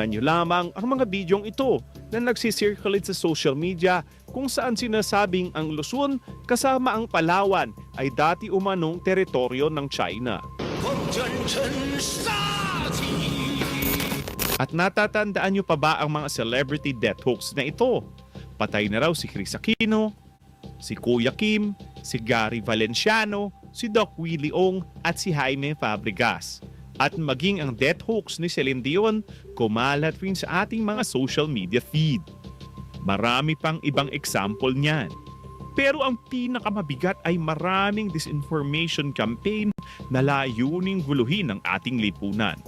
Tingnan nyo lamang ang mga bidyong ito na nagsisirculate sa social media kung saan sinasabing ang Luzon kasama ang Palawan ay dati umanong teritoryo ng China. At natatandaan nyo pa ba ang mga celebrity death hoax na ito? Patay na raw si Chris Aquino, si Kuya Kim, si Gary Valenciano, si Doc Willie Ong at si Jaime Fabregas. At maging ang death hoax ni Celine Dion, kumalat rin sa ating mga social media feed. Marami pang ibang example niyan. Pero ang pinakamabigat ay maraming disinformation campaign na layuning guluhin ang ating lipunan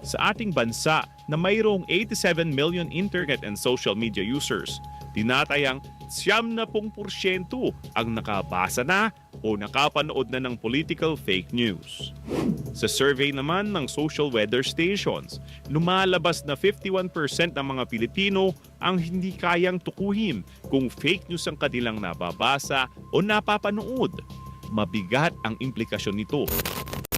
sa ating bansa na mayroong 87 million internet and social media users, tinatayang siyam na pong porsyento ang nakabasa na o nakapanood na ng political fake news. Sa survey naman ng social weather stations, lumalabas na 51% ng mga Pilipino ang hindi kayang tukuhin kung fake news ang kanilang nababasa o napapanood. Mabigat ang implikasyon nito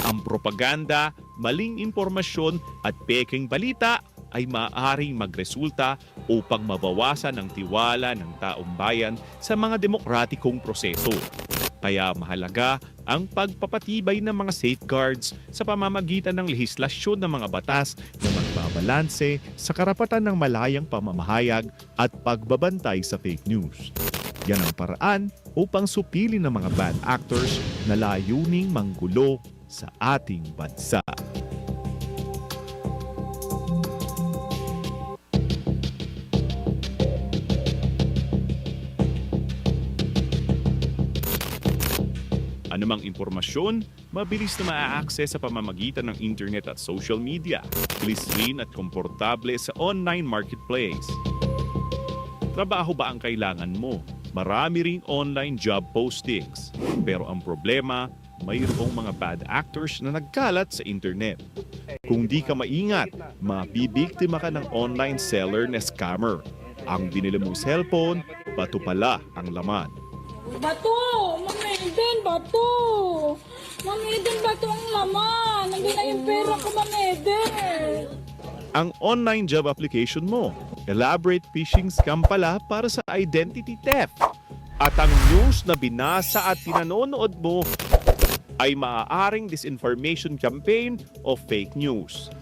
ang propaganda, maling impormasyon at peking balita ay maaaring magresulta upang mabawasan ang tiwala ng taong bayan sa mga demokratikong proseso. Kaya mahalaga ang pagpapatibay ng mga safeguards sa pamamagitan ng lehislasyon ng mga batas na magbabalanse sa karapatan ng malayang pamamahayag at pagbabantay sa fake news. Yan ang paraan upang supili ng mga bad actors na layuning manggulo sa ating bansa. Anumang impormasyon, mabilis na maa-access sa pamamagitan ng internet at social media. Bilis rin at komportable sa online marketplace. Trabaho ba ang kailangan mo? Marami ring online job postings. Pero ang problema, mayroong mga bad actors na nagkalat sa internet. Kung di ka maingat, mabibiktima ka ng online seller na scammer. Ang binili mong cellphone, bato pala ang laman. Bato! Ma'am Eden, bato! Ma'am Eden, bato ang laman! Nandun na yung pera ko, Ma'am Eden! ang online job application mo. Elaborate phishing scam pala para sa identity theft. At ang news na binasa at pinanonood mo ay maaaring disinformation campaign o fake news.